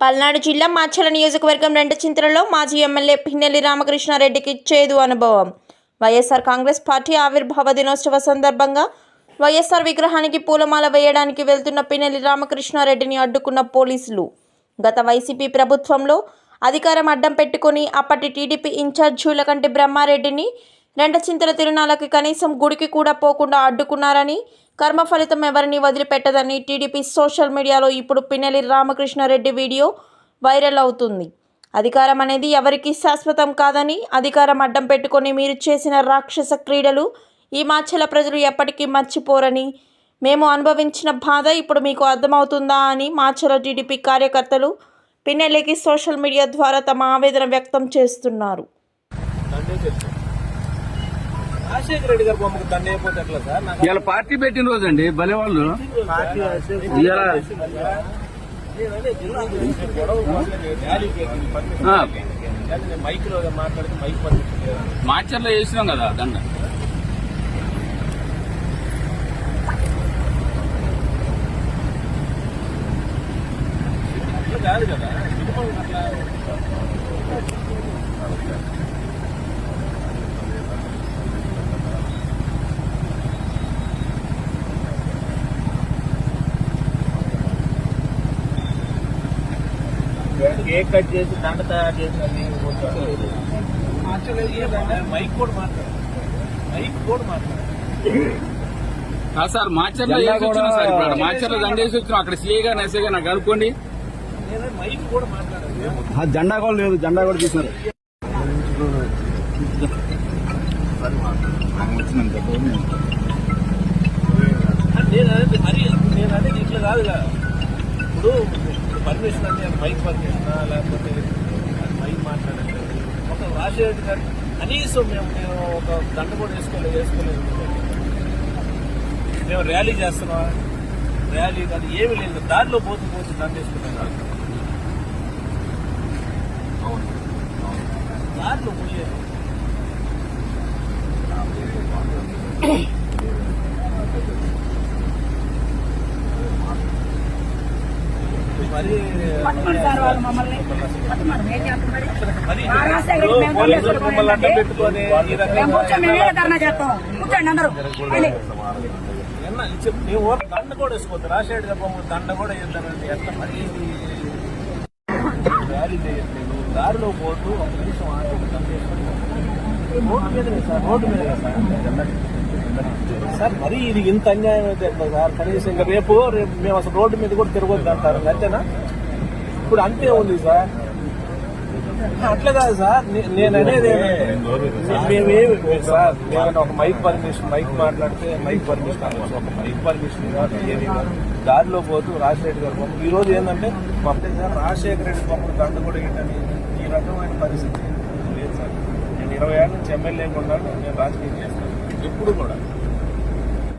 పల్నాడు జిల్లా మాచల నియోజకవర్గం రెండు చింతలలో మాజీ ఎమ్మెల్యే పిన్నెల్లి రామకృష్ణారెడ్డికి చేదు అనుభవం. వైఎస్ఆర్ కాంగ్రెస్ పార్టీ ఆవిర్భావ దినోత్సవ సందర్భంగా వైఎస్ఆర్ విగ్రహానికి పూలమాల వేయడానికి వెళ్తున్న పిన్నెల్లి రామకృష్ణారెడ్డిని అడ్డుకున్న పోలీసులు. గత వైసీపీ ప్రభుత్వంలో అధికారం అడ్డం పెట్టుకుని అప్పటి టీడీపీ ఇన్ఛార్జ్ జూలకంటి బ్రహ్మారెడ్డిని రెండ చింతల తిరునాళ్ళకి కనీసం గుడికి కూడా పోకుండా అడ్డుకున్నారని కర్మ ఫలితం ఎవరిని వదిలిపెట్టదని టీడీపీ సోషల్ మీడియాలో ఇప్పుడు పిన్నెల్లి రామకృష్ణారెడ్డి వీడియో వైరల్ అవుతుంది. అధికారం అనేది ఎవరికీ శాశ్వతం కాదని అధికారం అడ్డం పెట్టుకొని మీరు చేసిన రాక్షస క్రీడలు ఈ మాచెల ప్రజలు ఎప్పటికీ మర్చిపోరని మేము అనుభవించిన బాధ ఇప్పుడు మీకు అర్థమవుతుందా అని మాచల టీడీపీ కార్యకర్తలు పిన్నెల్లికి సోషల్ మీడియా ద్వారా తమ ఆవేదన వ్యక్తం చేస్తున్నారు. రాజశేఖర రెడ్డి గారు బొమ్మకు ఎట్లా సార్. ఇవాళ పార్టీ పెట్టిన రోజు అండి భలే వాళ్ళు. మైక్లో మాట్లాడితే మైక్ పనిచేస్తుంది మార్చర్లో వేసినాం కదా దండ. కాదు కదా అట్లా కేక్ కట్ చేసి దండ తయారు చేసి అది మైక్ కూడా మాట్లాడు. మైక్ కూడా మాట్లాడు. కాదు సార్ మార్చర్లో వేసి వచ్చినాం సార్ ఇప్పుడు మార్చర్లో దండ వేసి వచ్చినాం అక్కడ సీఏ గారు గారు నాకు కనుక్కోండి మైక్ కూడా మాట్లాడాను ఆ జెండా కూడా లేదు జెండా కూడా తీసినారు నేను మరి నేను అనేది ఇట్లా కాదు కదా ఇప్పుడు ఇప్పుడు పర్మిషన్ అంటే మైక్ పర్మిషన్? లేకపోతే మైక్ మాట్లాడట్లేదు ఒక రాజశేఖర్ గారు కనీసం మేము మేము ఒక దండ కూడా వేసుకోలేదు వేసుకోలేదు. మేము ర్యాలీ చేస్తున్నాం. ర్యాలీ కాదు ఏమీ లేదు. దారిలో పోతూ పోతూ దండ వేసుకున్నాను కాదు. దారిలో పోయేది మరి మరి ఇప్పుడు పోలీసులు మమ్మల్ని అడ్డం పెట్టుకొని ఈ మేము కూర్చొని మేమే ధర్నా చేస్తాం కూర్చోండి అందరూ వెళ్ళి. దండ కూడా వేసుకోవద్దు రాజశేఖర్ దండ కూడా ఎట్లా మరి చేయట్లేదు దారిలో పోతూ ఒక నిమిషం వేసుకొని road sir road sir sir మరి ఇది ఇంత అన్యాయం అయితే సార్? కనీసం ఇంకా రేపు రేపు మేము అసలు రోడ్డు మీద కూడా తిరగొద్దు అంటారు అంతేనా? ఇప్పుడు అంతే ఉంది సార్. అట్లా కాదు సార్ నేను అనేది మేమేమి సార్ ఏమైనా ఒక మైక్ పర్మిషన్ మైక్ మాట్లాడితే మైక్ పర్మిషన్ అవ్వచ్చు ఒక మైక్ పర్మిషన్ ఏది దారిలో పోతూ రాజశేఖర్ గారు పంపు ఈ రోజు ఏంటంటే పంపే సార్ రాజశేఖర రెడ్డి పంపుడు దండ కూడా ఏంటని ఈ రకమైన పరిస్థితి లేదు సార్. నేను ఇరవై ఏళ్ళ నుంచి ఎమ్మెల్యే ఉన్నాను నేను రాజకీయం చేస్తాను ఎప్పుడు కూడా.